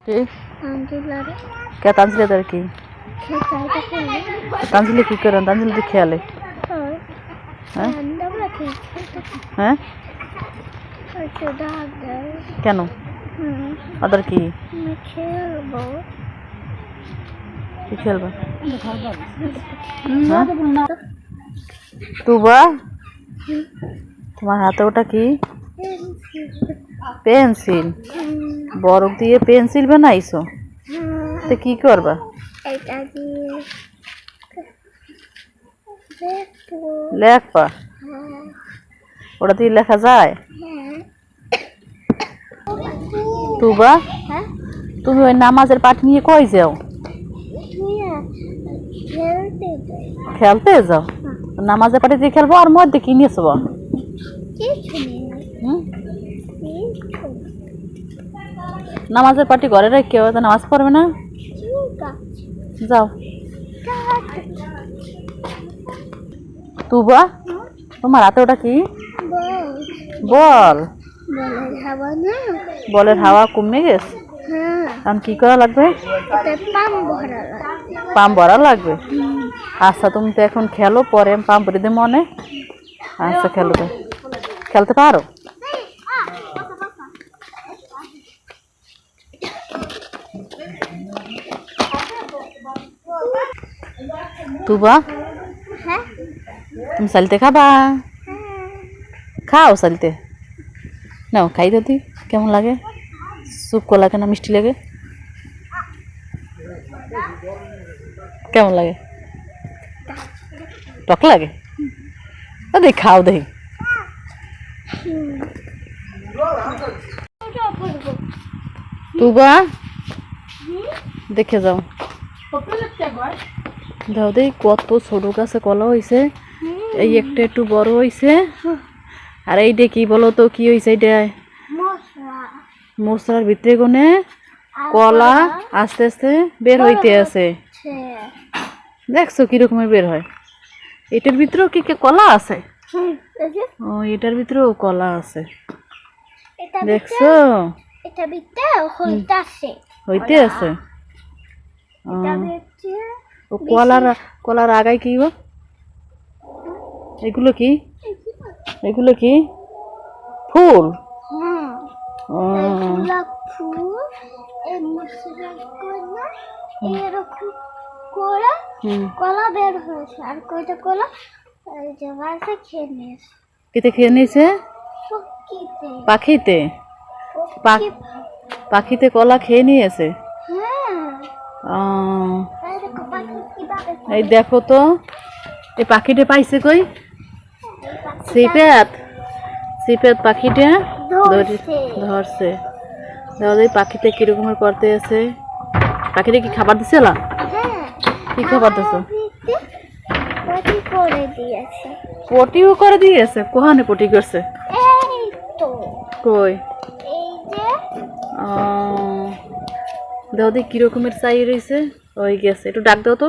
কি আন্দোলনে কে তানজিলে তার কি খেতাইটা করলে তানজিলে কি করেন তানজিলে তো খেয়ালে হয় হ্যাঁ আমরা ঠিক হ্যাঁ হয়তো ডাক দেয় কেন হুম ওদের কি আমি খেলব কি খেলবে হ্যাঁ তুবা তোমার হাতে ওটা কি পেন্সিল? বরফ দিয়ে পেন্সিল বানাইছো? তো কি করবা? লেখবা? হ্যাঁ। ওটা দিয়ে লেখা যায়? হ্যাঁ। তুবা? হ্যাঁ। তুমি ওই নামাজের পাঠ নিয়ে কই যাও? খেলতে খেলতে যাও? নামাজের পাঠে দিয়ে খেলব আর মধ্যে কি নিয়েছো বল? কিছু নেই হুম কিছু নামাজের পার্টি ঘরে রেখে তো নামাজ পড়বে না? যাও। তুবা, তোমার হাতে ওটা কি? বল। বলের হাওয়া কমে গেছে? এখন কি করা লাগবে? পাম্প ভরা লাগবে? আচ্ছা তুমি তো এখন খেলো, পরে পাম্প ভরে দেবো মনে। আচ্ছা খেলো খেলতে পারো? তুবা হ্যাঁ তুমি চালতে খাবা খাও চালতে নাও খাই দিদি কেমন লাগে শুকো লাগে না মিষ্টি লাগে কেমন লাগে টক লাগে ও দেখি খাও দেখি তুবা দেখে যাও দাও দেখি কত ছোট গাছে কলা হয়েছে এই একটা একটু বড় হয়েছে আর এইটা কি বলো তো কি হয়েছে এইটা মশলা। মশলার ভিতরে কোনে কলা আস্তে আস্তে বের হইতে আছে। আছে দেখছ কিরকমের বের হয়। এটার ভিতরেও কি কি কলা আছে? ও এটার ভিতরেও কলা আছে। দেখছ? এটা হইতাছে। হইতে আছে। এটা বিতে ও কলার কলার আগায় কি গো? এগুলো কি? এগুলো কি? ফুল? হ্যাঁ। কলা বের হয়েছে। আর কয়টা কলা? খেয়ে নিয়েছে। কেটে খেয়ে নিয়েছে? পাখিতে? পাখ- পাখিতে কলা খেয়ে নিয়েছে? হ্যাঁ। এই দেখো তো এই পাখিটা পাইছে কই? সিপেত সিপেত পাখিটা ধরছে। ধরছে। দেখো এই পাখিতে কিরকমের করতে আছে? পাখিটা কি খাবার দিছিলা হ্যাঁ। কি খাবার দিছো? পটিও করে দিয়েছে? কোহানে পটি করছে? এই তো। কই? এই যে ও দেখো দেখি কিরকমের চাই রয়েছে। ওই গেছে একটু ডাক দাও তো।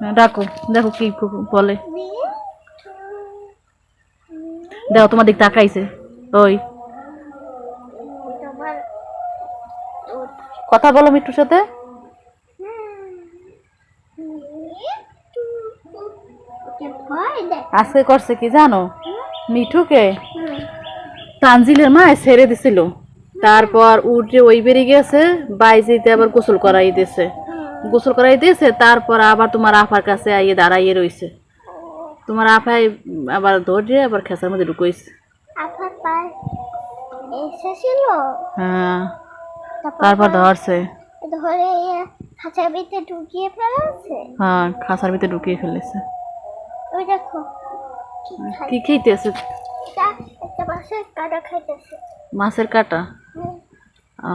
হ্যাঁ, ডাকো দেখো কি বলে। দেখো তোমার দিক তাকাইছে। ওই। কথা বলো মিট্টুর সাথে। আজকে করছে কি জানো? মিঠুকে। তানজিলের মা ছেড়ে দিছিল। তারপর উঠে ওই বেরিয়ে গেছে বাইজিতে আবার গোসল করাই দিয়েছে। গোসল করাই দিয়েছে তারপর আবার তোমার আফার কাছে আইয়ে দাঁড়াইয়ে রইছে। তোমার আফাই আবার ধরে আবার খেসার মধ্যে ঢুকাইছে। হ্যাঁ তারপর ধরছে। ধরে খাঁচার ভিতরে ঢুকিয়ে ফেলেছে? হ্যাঁ খাসার ভিতরে ঢুকিয়ে ফেলেছে। ওই দেখো কি খেতেছে বাসের কাটা খাইতেছে। মাছের কাটা? ও।